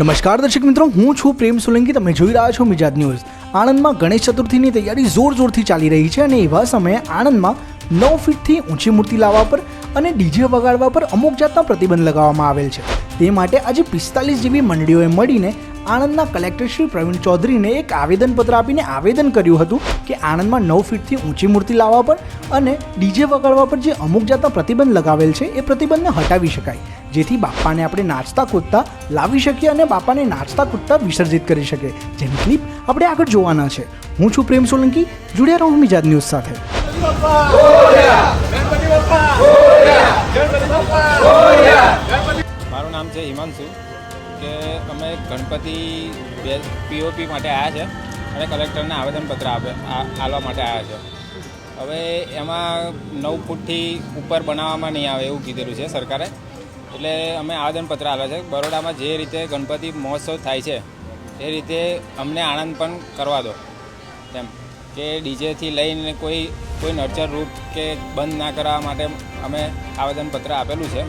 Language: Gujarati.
નમસ્કાર દર્શક મિત્રો, હું છું પ્રેમ સોલંકી, તમે જોઈ રહ્યા છો મિજાજ ન્યૂઝ. આણંદમાં ગણેશ ચતુર્થીની તૈયારી જોર જોરથી ચાલી રહી છે અને એવા સમયે આણંદમાં નવ ફીટથી ઊંચી મૂર્તિ લાવવા પર અને ડીજે વગાડવા પર અમુક જાતના પ્રતિબંધ લગાવવામાં આવેલ છે. તે માટે આજે પિસ્તાલીસ જેવી મંડળીઓએ મળીને આણંદના કલેક્ટર શ્રી પ્રવીણ ચૌધરીને એક આવેદનપત્ર આપીને આવેદન કર્યું હતું કે આણંદમાં નવ ફીટથી ઊંચી મૂર્તિ લાવવા પર અને ડીજે વગાડવા પર જે અમુક જાતના પ્રતિબંધ લગાવેલ છે, એ પ્રતિબંધને હટાવી શકાય. જેથી બાપાને આપણે નાચતા કૂદતા લાવી શકીએ અને બાપાને નાચતા કૂદતા વિસર્જિત કરી શકીએ. જેની ક્લિપ આપણે આગળ જોવાના છે. હું છું પ્રેમ સોલંકી, જોડ્યા રહો મિજાદ ન્યૂઝ સાથે. મારું નામ છે હિમાંશુ, કે અમે ગણપતિ પીઓપી માટે આવ્યા છે અને કલેક્ટરને આવેદનપત્ર આપે, આ- આલવા માટે આવ્યા છે. હવે એમાં નવ ફૂટથી ઉપર બનાવવામાં નહીં આવે એવું કીધેલું છે સરકારે. એટલે અમે આવેદનપત્ર આવ્યા છે. બરોડામાં જે રીતે ગણપતિ મહોત્સવ થાય છે, એ રીતે અમને આનંદ પણ કરવા દો. તેમ કે ડીજેથી લઈને કોઈ કોઈ નર્ચર રૂપ કે બંધ ના કરવા માટે અમે આવેદનપત્ર આપેલું છે.